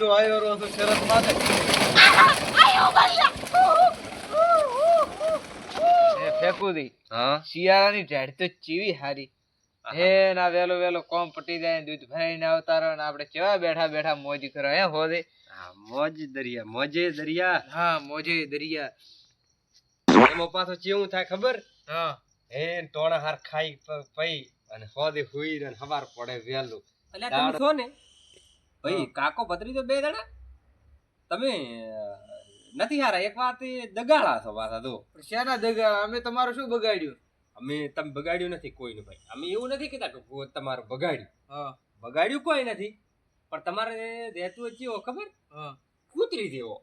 તો આવ્યો રહો છો શરત માથે. એ ફેકુદી હા? શિયાળાની ઢેડ તો ચીવી હારી. હે ના વેલો વેલો કોમ પટી જાય દૂધ ભરાઈને આવતા રહો ને આપણે કેવા બેઠા બેઠા મોજ કરો હે હોદે? હા, મોજ દરિયા મોજે દરિયા. હા મોજે દરિયા. એમાં પાછો ચેવું થાય ખબર? હા. હે ટોણા હાર ખાઈ પઈ અને હોદે હુઈ ને હવાર પડે વેલું. એટલે તમે છો ને? ભાઈ કાકો પતરી તો બે જણા? તમે નથી હારા એક વાત દગાળા દગાડા છો પાછા તો. શેના દગા? અમે તમારું શું બગાડ્યું? અમે તમે બગાડ્યું નથી કોઈનું ભાઈ. અમે એવું નથી કહેતા કે તમારું બગાડ્યું. હા. બગાડ્યું કોઈ નથી પણ તમારે રહેતું જ કેવો ખબર? હા. કૂતરી જેવો.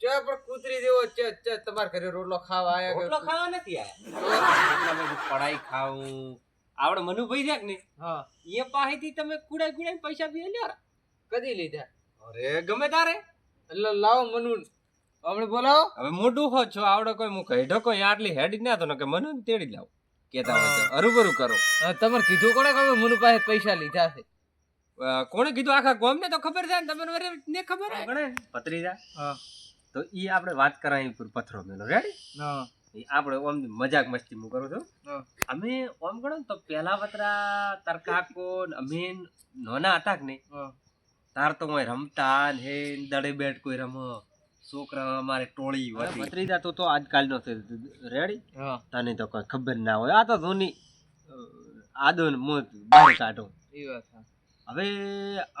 ચે પણ કૂતરી જેવો છે છે તમારા ઘરે રોટલો ખાવા આયા રોટલો ખાવા નથી આયા. પડાઈ ખાવું આવડે મનુભાઈ છે નહીં હા. એ પાસેથી તમે કુડાઈ કુડાઈ પૈસા બી લ્યો કદી લીધા? અરે ગમે તારે. એટલે લાવો મનુ હમણે બોલાવો. હવે મોઢું હો છો આવડે કોઈ હું કહી કોઈ આટલી હેડી ના તો ને કે મનુ તેડી લાવ. કેતા હોય તો. અરુબરું કરો. તમારે કીધું કોણે કે મનુ પાસે પૈસા લીધા છે? કોણે કીધું આખા ગોમ ને તો ખબર છે ને? તમને ને ખબર હોય? ગણે પત્રીજા? હા. તો ઈ આપણે વાત કરાવી પર પથરો મેલો. રેડી હા. ઈ આપણે ઓમ મજાક મસ્તી હું કરું છું. અમે ઓમ ગણો ને તો પેલા પતરા તરકાકો અમીન નોના હતા કે નહીં? હા. તાર તો કોઈ રમતા ને હે દડે બેટ કોઈ રમો. છોકરા અમારે ટોળી હતી. પત્રીજા જાતો તો આજકાલ નો રેડી તને તો કોઈ ખબર ના હોય. આ તો ધોની આદો ને મોત બહાર કાઢો. એ વાત હવે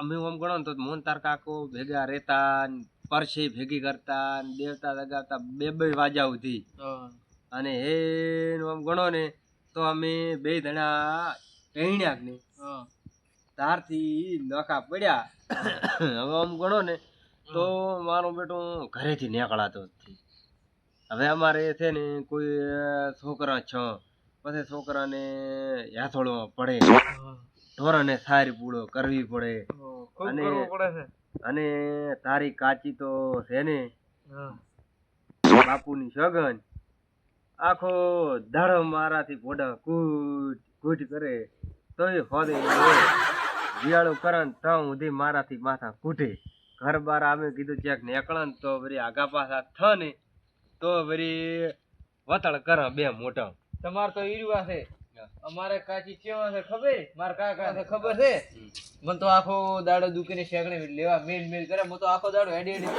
અમે આમ ગણો ને તો મોહન તાર કાકો ભેગા રહેતા ને પરસે ભેગી કરતા ને દેવતા લગાવતા બે બે વાજા સુધી અને હે આમ ગણો ને તો અમે બે જણા પહેણ્યા ને તારથી નખા પડ્યા. હવે આમ ગણો ને તો મારો બેટો ઘરેથી નીકળાતો નથી. હવે અમારે છે ને કોઈ છોકરા છ પછી છોકરાને યાથોડવો પડે. ઢોરને સારી પૂળો કરવી પડે. અને- અને તારી કાચી તો છે ને બાપુની સગન આખો દાડો મારાથી ઘોડા કૂટ કૂટ કરે. તોય હોદે વિયાળું કરે ને તો સુધી મારાથી માથા કૂટે ઘર બાર અમે કીધું ચેક નીકળે ને તો વળી આગા પાછા થ ને તો વળી વતળ કરે બે મોટા. તમારે તો ઈરવા છે. અમારે કાચી કેવા છે ખબર? મારા કાકા છે ખબર છે? મને તો આખો દાડો દુકીને શેકણી લેવા મેલ મેલ કરે. હું તો આખો દાડો હેડી હેડી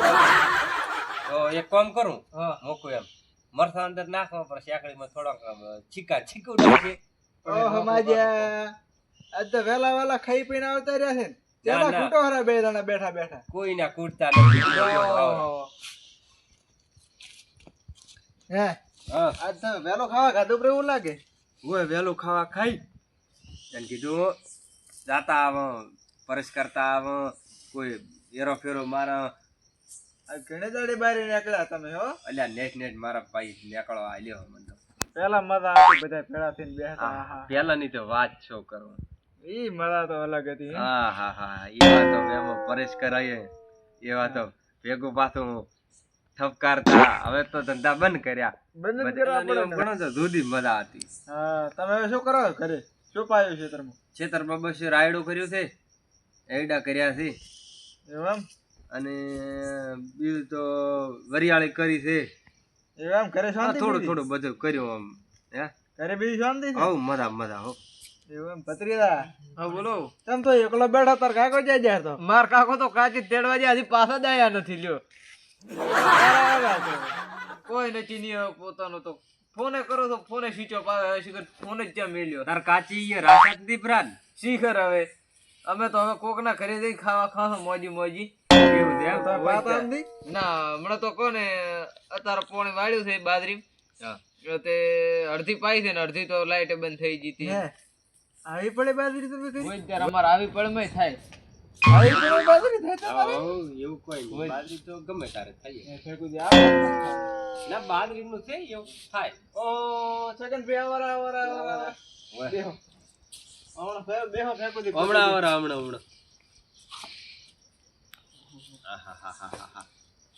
તો એક કામ કરું હા. મોકું એમ. મરસા અંદર નાખવા પર શેકડીમાં થોડોક છીકા છીકું નાખે ઓહો માજ્યા આજ તો વેલા વેલા ખાઈ પીને આવતા રહ્યા છે ને. તેના ખૂટો હરા બે જણા બેઠા બેઠા. કોઈ ના કૂટતા નથી. હે? આજ તો વેલો ખાવા ખાધું પર એવું લાગે? ઓય વેલો ખાવા ખાઈ. એને કીધું જાતા આવ પરસ કરતા આવ. કોઈ એરો ફેરો મારા ઘણે દાડે બારે નીકળ્યા તમે હો? અલ્યા નેટ નેટ મારા ભાઈ નીકળવા આલ્યો મને પેલા મજા આવતી બધા ભેળા થઈને બેઠા પેલા ની તો વાત છો કરો ઈ મજા તો અલગ હતી હે. હા હા હા એવા તો એમાં પરેશ કરાય એવા તો ભેગું પાછું થપકારતા. હવે તો ધંધા બંધ કર્યા. બંધ કર્યા પણ. ગણો તો જુદી મજા હતી. હા તમે હવે શું કરો ઘરે? શું પાયું છે તમે છેતરમાં બસ રાયડો કર્યો છે એડા કર્યા છે. એમ? અને બીજું તો વરિયાળી કરી છે. એમ? ઘરે હા, શાંતિ થોડું થોડું બધું કર્યું આમ હે? ઘરે બીજું શાંતિ છે? હવ મજા મજા હો. એવું એમ ભત્રીજા હા બોલો. તેમ તો એકલો બેઠો તાર કાકો જાય જાય તો? માર કાકો તો કાચી તેડવા જાય હજી પાછા જ આયા નથી લ્યો. કોઈ નથી પોતાનો તો. ફોને કરો તો ફોને સ્વિચ ઓફ આવે શીખર ફોન જ ત્યાં મેલ્યો? તાર કાચી જ દીપરાન. શીખર હવે. અમે તો હવે કોકના ઘરે જઈ ખાવા ખાવા મોજી મોજી? ના હમણાં તો કોને અત્યારે પોણી વાળ્યું છે બાદરી. તે અડધી પાઈ છે ને અડધી તો લાઈટ બંધ થઈ ગઈ હતી. આવી પડે બાજરી તમે કરી ત્યારે અમારે આવી પડે થાય. આવી પડે બાજરી થાય તમારે એવું કોઈ નહીં. બાજરી તો ગમે તારે થાય. એ કોઈ દે આવો. ના છે એવું થાય. ઓ છગન બે વરા વરા વરા હમણાં ફે- બેહો ફેંકું દે હમણાં આવરા, હમણાં હમણાં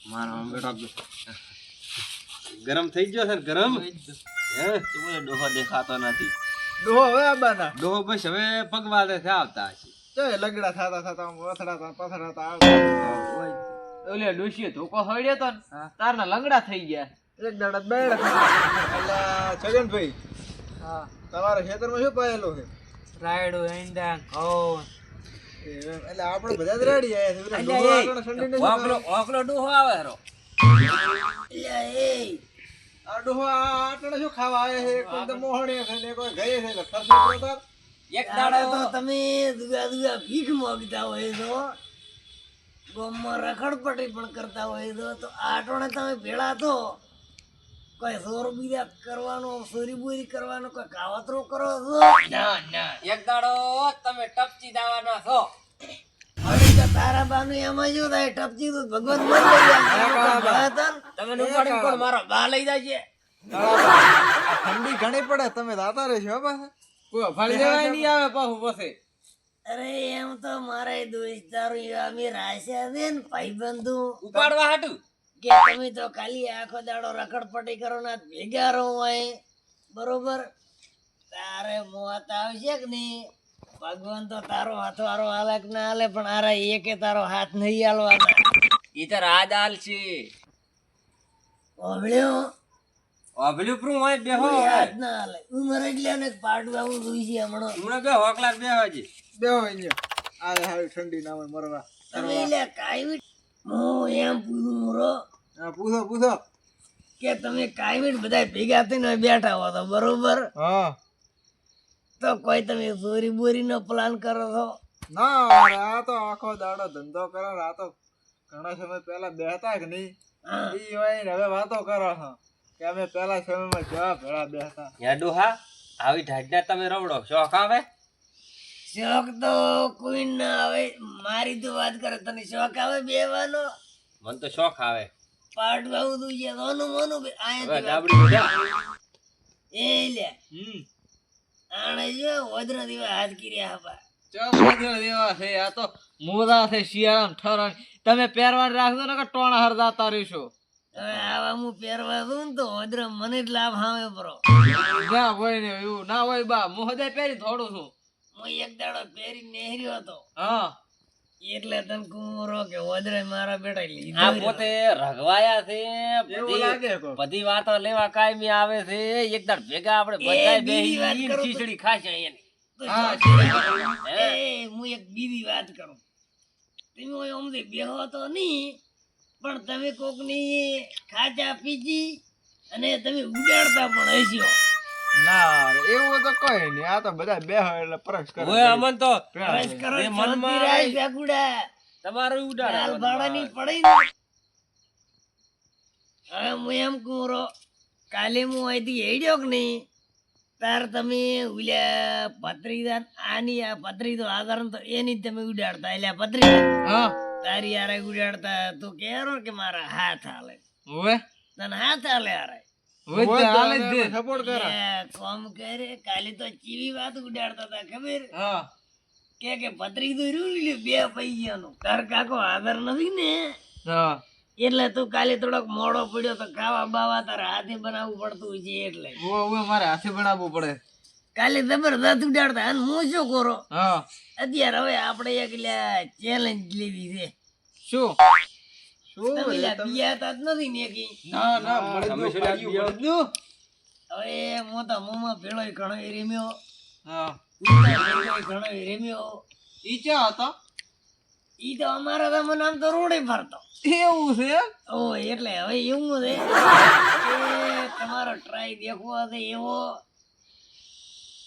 મારો આમ બેટો ગરમ થઈ ગયો છે ગરમ? હે? ડોહો દેખાતો નથી. ડોહો હવે આબાના. ડોહો બસ હવે પગવા છે આવતા હશે. તો લગડા થાતા થાતા આમ પથડાતા આવતા ઓલે ડોશીએ ધોકો હળ્યો તો તારના લંગડા થઈ ગયા. એક દાડા બેડ છગનભાઈ હા. તમારા ખેતરમાં શું પાયેલું છે? રાયડો ઘઉં. એટલે આપણે બધા જ રેડી આયા છે ઓકલો ઓકલો ડોહો આવે આટણે શું ખાવા આવ્યા છે એક તો બધા છે ને કોઈ ગયે છે ખર્ચો કરો એક દાડો તમે દુગા દુગા ભીખ માંગતા હોય તો ગામમાં રખડપટ્ટી પણ કરતા હોય તો તો આટોણે તમે ભેળા તો કોઈ સોર બીજા કરવાનો સોરી બોરી કરવાનો કોઈ કાવતરો કરો છો? એક દાડો તમે ટપચી દાવાના છો. તારા બાનું એમાં શું થાય ટપચી તો ભગવાન મન લઈ જાય તમે મારો બા લઈ જાય છે ઠંડી ઘણી પડે તમે દાતા રહેશો પાછા. કોઈ ફાળી દેવાય નહીં આવે પાછું પછી. અરે એમ તો મારા દોસ્તારો અમે રાશ્યા છે ને ભાઈબંધુ. ઉપાડવા હાટું? કે તમે તો ખાલી આખો દાડો રખડપટી કરો ને ભેગા રહો હોય બરોબર? તારે મોત આવશે કે નહીં? ભગવાન તો તારો હાથવારો હાલે કે ના હાલે પણ આરા એકે તારો હાથ નહીં હાલવાના. એ તો રાજ આલ છે. ઓબળ્યો ઓબળ્યું પ્રું હોય બેહો હાથ ના હાલે. ઉમર એટલે ને પાડવા હું જોઈ છે હમણાં. હમણો બે હોકલા બે હજી. બે હોય આ હાલ ઠંડી ના હોય મરવા. તમે એટલે કાઈ હું એમ પૂછું મોરો. હા પૂછો પૂછો. કે તમે કાઈ બધા ભેગા થઈને બેઠા હો તો બરોબર? હા. તો કોઈ તમે ચોરી બોરી નો પ્લાન કરો છો? ના આ તો આખો દાડો ધંધો કરો આ તો ઘણા સમય પહેલા બેહતા કે નહીં. ઈ હોય ને હવે વાતો કરો છો કે અમે પહેલા સમયમાં જવા ભેળા બેહતા. યાડુ હા આવી ઢાઢના તમે રવડો. શોખ આવે? શોખ તો કોઈ ના આવે. મારી તો વાત કરે તને શોખ આવે બેવાનો મને તો શોખ આવે. પાડવા તું છે સોનું મોનું વાત. ડાબડી એ લે. હમ. આણે જો વજ્ર હાથ કર્યા હપા ચોપડા દેવા છે આ તો મોદા છે શિયાળામાં ઠરણ. તમે પહેરવાન રાખજો ને કે ટોણા હરદાતા રહેશો. હવે આવા હું પહેરવા દઉં તો મને જ લાભ હામે બરો ના હોય ને એવું ના હોય બા. હું હદે પહેરી થોડું છું. હું એક દાડો પહેરી નેહર્યો હતો. હા. એટલે તમે કુમરો કે વજ્ર મારા બેટા આ પોતે રઘવાયા છે એવું બધી લાગે બધી વાતો લેવા કાયમી આવે છે એકદમ ભેગા આપણે એ બધા બેહી ખીચડી ખાશે હા, એ હું એક બીજી વાત કરું. તમે ઓય ઓમથી બેહો તો નહીં પણ તમે કોકની ખાચા પીજી અને તમે ઉડાડતા પણ હશો. ના એવું તો કોઈ નહીં આ તો બધા બેહો એટલે પરક્ષ કરે. ઓય અમન તો બસ કરો મનમાં રાખ જાગુડા તમારું ઉડાડે. લાલ ભાડાની પડી ને. હવે હું એમ કુરો કાલે હું અહીંથી હેડ્યો કે નહીં તાર તમે ઉલ્યા પત્રીદાર આની આ પત્રી તો આગળ તો એની તમે ઉડાડતા. એટલે પત્રી હા. તારી યારે ઉડાડતા. તું કેરો કે મારા હાથ હાલે. હવે તને હાથ હાલે દે. સપોર્ટ કરે. કોમ કરે. કાલે તો ચીવી વાત ઉડાડતા હતા ખબર? હા. કે કે પતરી તો રહ્યું બે પૈયાનું. કાકો આદર નથી ને? હા. એટલે તું કાલે થોડોક મોડો પડ્યો તો ખાવા બાવા તારે હાથે બનાવવું પડતું છે એટલે. ઓ ઓ મારે હાથે બનાવવું પડે. કાલે જબરદસ્ત ઉડાડતા અને હું શું કરો? હા. અત્યારે હવે આપણે એક ચેલેન્જ લેવી છે. શું? ઈ ક્યાં હતો? ઈ તો અમારા તો મને આમ તો રોડે ફરતો. એવું છે ઓ એટલે હવે એવું છે કે તમારો ટ્રાય દેખવો છે એવો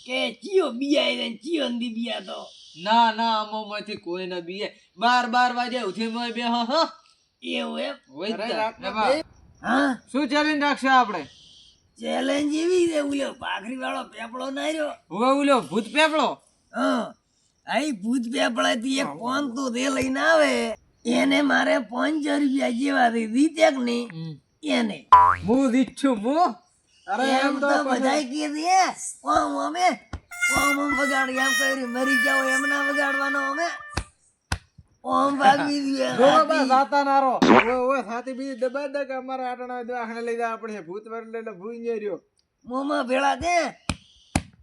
કે ચિયો બિયાય ને ચિયો બિયા તો. ના ના આમાંથી કોઈ ના બીએ બાર બાર વાગે ઉઠી મોય બે હા હા. એવું એમ? ને. હા? શું ચેલેન્જ રાખશું આપણે? ચેલેન્જ એવી છે ઉલ્યો ભાખરી વાળો પેપડો નાર્યો હવે ઉલ્યો ભૂત પેપડો? હા. અહીં ભૂત પેપડાથી એક ફોન તો તે લઈને આવે. એને મારે પાંચસો રૂપિયા જેવા દીધે કે નહીં? એને. હું દીઠું હું? અરે એમ તો બધાય કીધી હે ઓમ અમે ઓમ ઓમ વગાડી એમ કરી મરી જાવ એમ ના વગાડવાનો અમે ઓમ ભાગી જોવા બા દીધું નારો. ઓય ઓય સાથી બીજી દબા દે કે અમારા આટણા દવાખાને લઈ જવા પડશે ભૂત વરલે એટલે ભૂઈ ગયા રહ્યો. મોમાં ભેળા દે.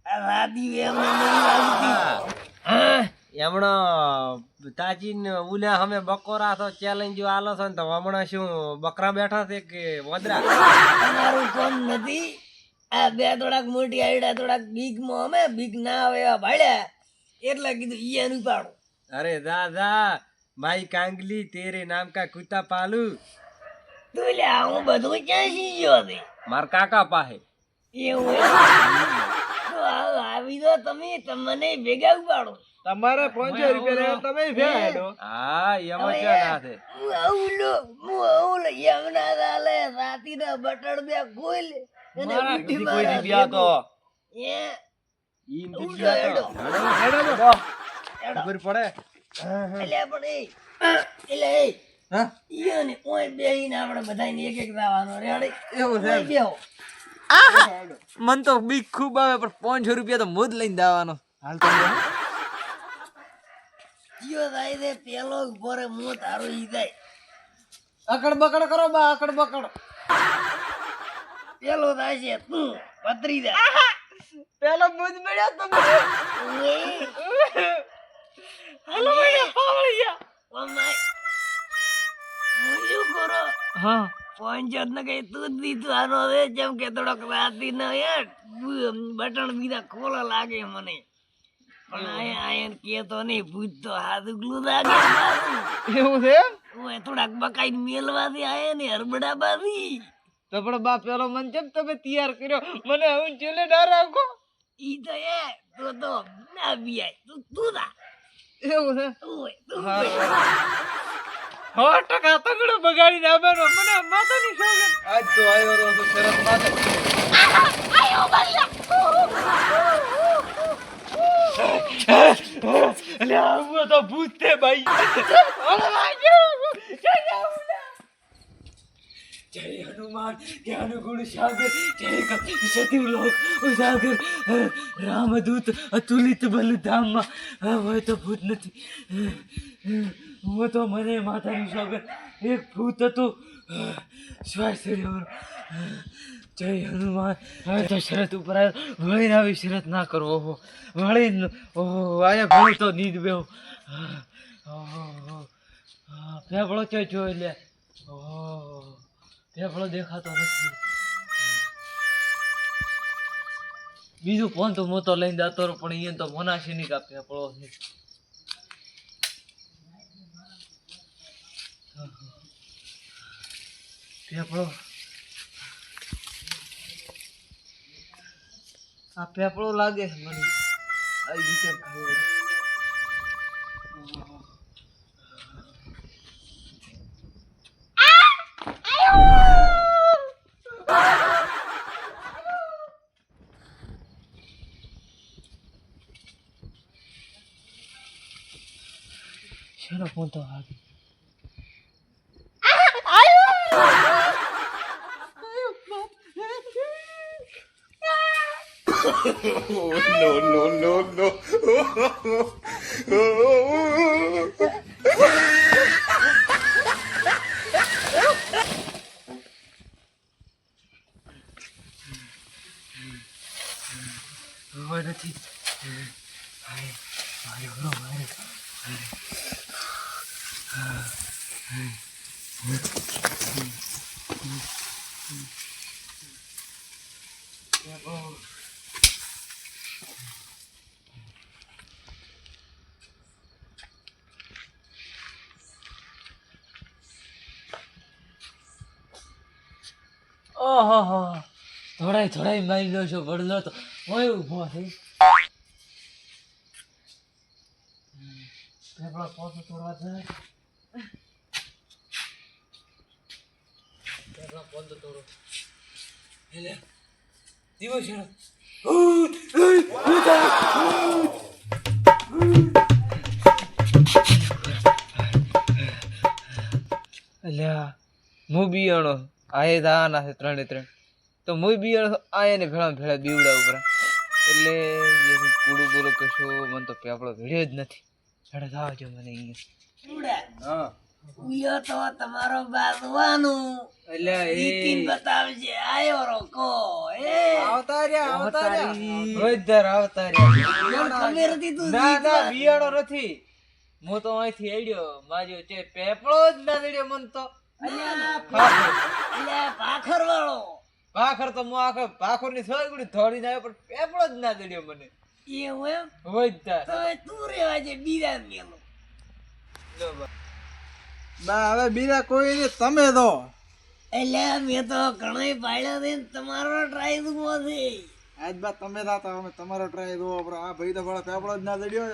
આ એમ એમણો તાચીન ઉલ્યા અમે બકોરા તો ચેલેન્જ આલો છો ને તો હમણાં શું બકરા બેઠા છે કે વદરા? તમારું કોમ નથી. આ બે થોડાક મોટી આઈડા થોડાક બીકમાં અમે બીક ના આવે એવા ભાડ્યા એટલે કીધું ઈયાનું પાડું અરે દા જા. માઈ કાંગલી તેરે નામ કા કુતા પાલુ. તું લે હું બધું ક્યાં શીખ્યો હતી માર કાકા પાસે. એવું તો આવી દો તમે તમને ભેગા ઉપાડો. તમારે પાંચસો રૂપિયા તમે ભેગા હેડો. હા એમાં ક્યાં ના છે હું આવું લો હું આવું લો. યમના દાલે રાતીના બટણ બે ખોલ અને બુઢી મારા તો. એ ઈ નથી તો. હેડો. હેડો. ખબર પડે? એટલે પણ એ એટલે એ ઈયો ને ઓય બેહીને આપણે બધાને એક એક દાવાનો રેડી એવું છે ઓય આહા! મન તો બીક ખૂબ આવે પણ પાંચસો રૂપિયા તો મોજ લઈને દાવાનો. હાલ તો જીઓ થાય છે પેલો ઊભો મો તારો ઈ જાય અકડ બકડ કરો બા અકડ બકડ પેલો થાય છે તું પતરી જાય પેલો મુદ મળ્યા તમે હલો ઓમાય હું શું કરો? હા પંચોત ને કઈ તું દીધું આનો રે જેમ કે થોડોક રાતી ન બટન બીજા ખોલા લાગે મને. પણ આયા આયન કે તો નહીં ભૂત તો હાથ ઉગલું લાગે એવું છે ઓય થોડાક બકાઈ મેલવાથી આયા ને હરબડા બાથી તો પણ બા પેલો મન કેમ તમે તૈયાર કર્યો. મને હું ચેલે ના રાખો. ઈ તો એ તો તો ના બિયાય તું તું દા એવું છે? સો ટકા તગડો બગાડી નાખવાનો મને માતાની આજ તો આવ્યો શરત એટલે આવું તો ભૂત છે ભાઈ જય જ્ઞાન ગુણ સાગર જય કપી સતી લોક, ઉજાગર રામદૂત, અતુલિત બલ ધામમાં હવે તો ભૂત નથી. હું તો મને માતાની સાગર એક ભૂત હતું. શ્વાસ જય હનુમાન. હવે તો શરત ઉપર આવ્યો. વળીને આવી શરત ના કરવો ઓહો વળીને ઓહો આયા ભૂલ તો નીંદ બેહો. ફેફળો ક્યાં જોઈ લે ઓહો ફેફળો દેખાતો નથી બીજું ફોન તો મોતો લઈને જતો પણ અહીંયા તો મોનાશી ની કા ફેફળો છે ફેફળો આ પેપડો લાગે છે મને આ રીતે ખાયો શેનો ફોન તો આવે હવે નથી હાય મારે બરો મારે ઓહો થોડાય થોડાય મારી લો છો વડલો તો ઓય ઊભો થઈ પેપડા પોતો તોડવા જાય પોતો તોડો એટલે દીવો છે. અલ્યા હું બિયાણો આયે દાના છે ત્રણે ત્રણ. તો હું બિયાણો આયે ને ભેળા ભેળા બીવડા ઉપર. એટલે એ કુડું બોલો કશો મને તો પેપડો ભેળ્યો જ નથી. સાડે જો મને અહીંયા. હા. ઉયો તો તમારો બાંધવાનું. એટલે નીતિન બતાવજે આયો રોકો એ. આવતા રહ્યા રોજદાર આવતા રે મને ખબર હતી તું ના ના જીતવા. નથી. હું તો અહીંથી હેડ્યો માર્યો છે પેપળો જ ના દેડ્યો મન તો. અલ્યા અલ્યા પાખર વાળો ભાખર તો હું આખો ભાખરની થોડી થોડી ના પણ પેપળો જ ના દેડ્યો મને. એવું એમ? રોજદાર તો તું રેવા જે બીજા મેલો. બા. હવે બીજા કોઈ નહીં તમે દો એટલે મેં તો ઘણોય પાડ્યો છે તમારો ટ્રાય દુખવો છે. આજ બા તમે દાતા અમે તમારો ટ્રાય દો આપણે આ ભાઈ તો ભલા પેપડો જ ના દડ્યો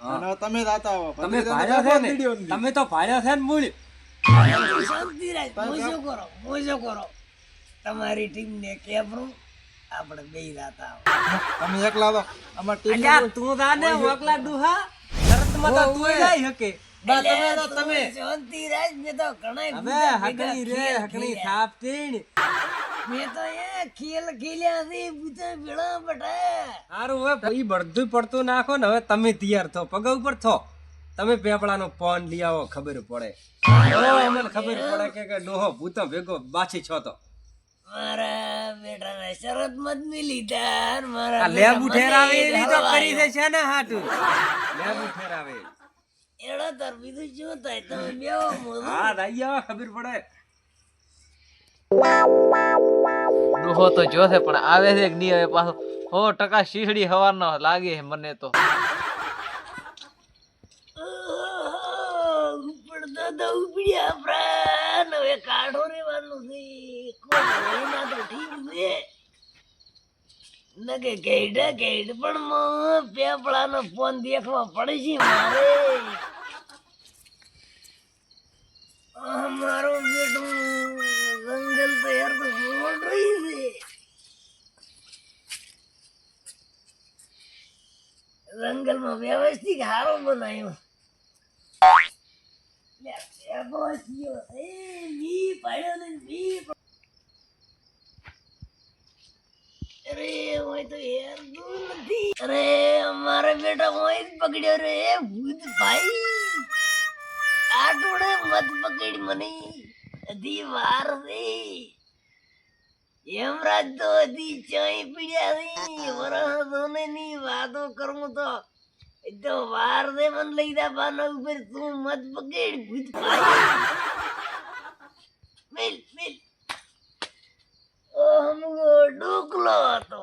અને તમે દાતા આવો તમે ભાડ્યો છે ને. તમે તો ભાડ્યો છે ને મૂળ. શાંતિ રાખ મોજો કરો મોજો કરો. તમારી ટીમ ને કેપરું આપણે બે રાતા તમે એકલા દો અમાર ટીમ તું દાને વકલા ડુહા શરતમાં તો તું જાય હકે. બા તમે તો તમે. શાંતિ રાખ મેં તો ઘણા હવે હકણી રે હકણી સાપ તીણ તો એ ખેલ ખેલ્યા છે બીજા ભેળા બટા સારું હવે ઈ બધું પડતું નાખો ને હવે તમે તૈયાર થો પગ ઉપર થો. તમે પેપડાનો ફોન લઈ આવો ખબર પડે. અમને ખબર પડે કે કે ડોહો ભૂતો ભેગો બાછી છો તો. મારા બેટાને શરત મત મિલી તાર મારા લેબુ બેટા ઠેરાવે તો કરી દે છે ને હાટુ. લેબુ ઠેરાવે. એડો તર બીજું શું થાય? તમે બેહો મોઢું. હા આવો ખબર પડે. દુહો તો જો છે પણ આવે છે કે નહીં આવે પાછો? હો ટકા શીશડી હવાનો લાગે છે મને તો. આહ, તો ઉપડ્યા પ્રાણ હવે કાઢો રેવાનું છે. કોઈ હોય તો ઠીક છે. નકે કેડ કેડ પણ માં પેપડાનો ફોન દેખવા પડે છે મારે. મારો બેટો જંગલ તૈયાર તો બોલ રહી છે. જંગલમાં વ્યવસ્થિત હારો બનાવ્યો. અરે અમારે બેટા જ પકડ્યો રે ભૂત ભાઈ આટોડે મત પકડ મને અધી વાર છે યમરાજ તો અધી ચાઈ પીડ્યા છે વરસોને ની વાતો કરું તો તો વાર દે મન લઈ દા બાના ઉપર, તું મત પકડ. ભૂત મેલ મેલ. ઓ હમગો ડોકલો હતો.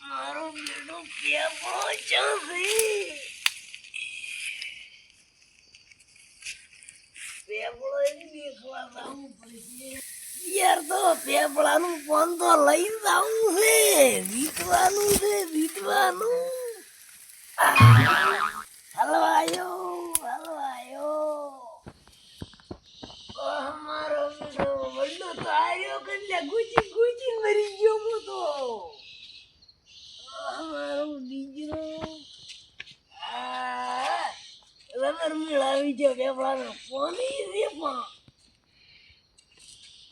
મારો બેડો ક્યાં પહોંચ્યો ચાંસી પેપળો દેખવા પડશે યાર તો પેપળાનું ફોન તો લઈ જાવું છે વીતવાનું છે વીતવાનું હલવાયો હલવાયો ઓહ, મારો બેટો વડલો તો આયો કલ્યા ગુચી ગુચી મરી ગયો હું તો ઓહ, મારો બીજો આ રબર રે પણ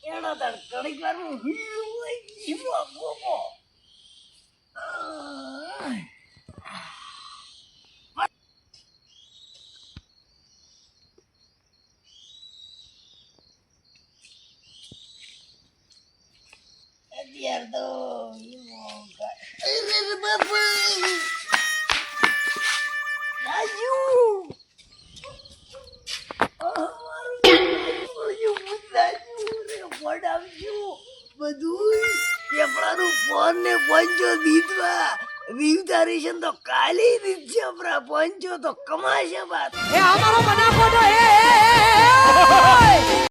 એનો તાર કડીક વારનું હુલ્લું હોય જીવો ગોપો અત્યાર તો ઈમો કા- અરે બાપા રાજુ બધું પેપડાનું ફોન ને પંચો દીધવા રીવતારેશન તો કાલી દીધ પ્રપંચો તો કમાશે બાત એ અમારો બનાવો તો એ, એ, એ, એ, એ